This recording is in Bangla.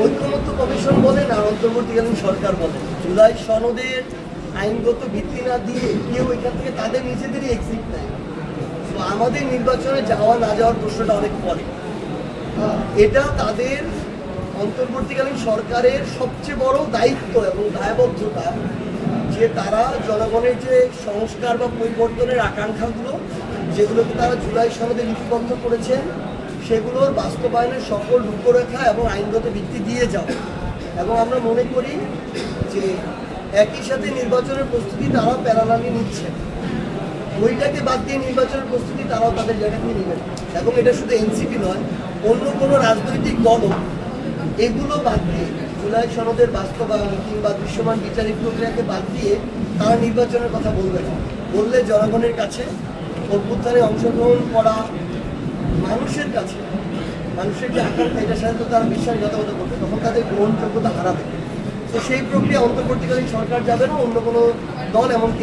ঐক্যমত্য কমিশন বলেন আর অন্তর্বর্তীকালীন সরকার বলেন। জুলাই সনদের আইনগত ভিত্তি না দিয়ে কেউ এখান থেকে তাদের নিজেদেরই এক্সিট নেয়। তো আমাদের নির্বাচনে যাওয়া না যাওয়ার প্রশ্নটা অনেক পরে। এটা তাদের অন্তর্বর্তীকালীন সরকারের সবচেয়ে বড় দায়িত্ব এবং দায়বদ্ধতা যে তারা জনগণের যে সংস্কার বা পরিবর্তনের আকাঙ্ক্ষাগুলো, যেগুলোকে তারা জুলাই সনদে লিপিবদ্ধ করেছেন সেগুলোর বাস্তবায়নের সকল রূপরেখা এবং আইনগত ভিত্তি দিয়ে যাওয়া এবং আমরা মনে করি যে একই সাথে নির্বাচনের প্রস্তুতি তারাও প্যারালালি নিচ্ছে। ওইটাকে বাদ দিয়ে নির্বাচনের প্রস্তুতি তারাও তাদের জায়গাতে নেবেন এবং এটা শুধু এনসিপি নয়, অন্য কোনো রাজনৈতিক দলও এগুলো বাদ দিয়ে জুলাই সনদের বাস্তবায়ন কিংবা দৃশ্যমান বিচারিক প্রক্রিয়াকে বাদ দিয়ে তারা নির্বাচনের কথা বলবে না। বললে জনগণের কাছে অভ্যুত্থানে অংশগ্রহণ করা মানুষের যে আকাঙ্ক্ষা এটার সাথে তো তারা বিশ্বাসঘাতকতা করবে। তখন তাদের গ্রহণযোগ্যতা হারাবে। তো সেই প্রক্রিয়া অন্তর্বর্তীকালীন সরকার যাবে না, অন্য কোনো দল এমনকি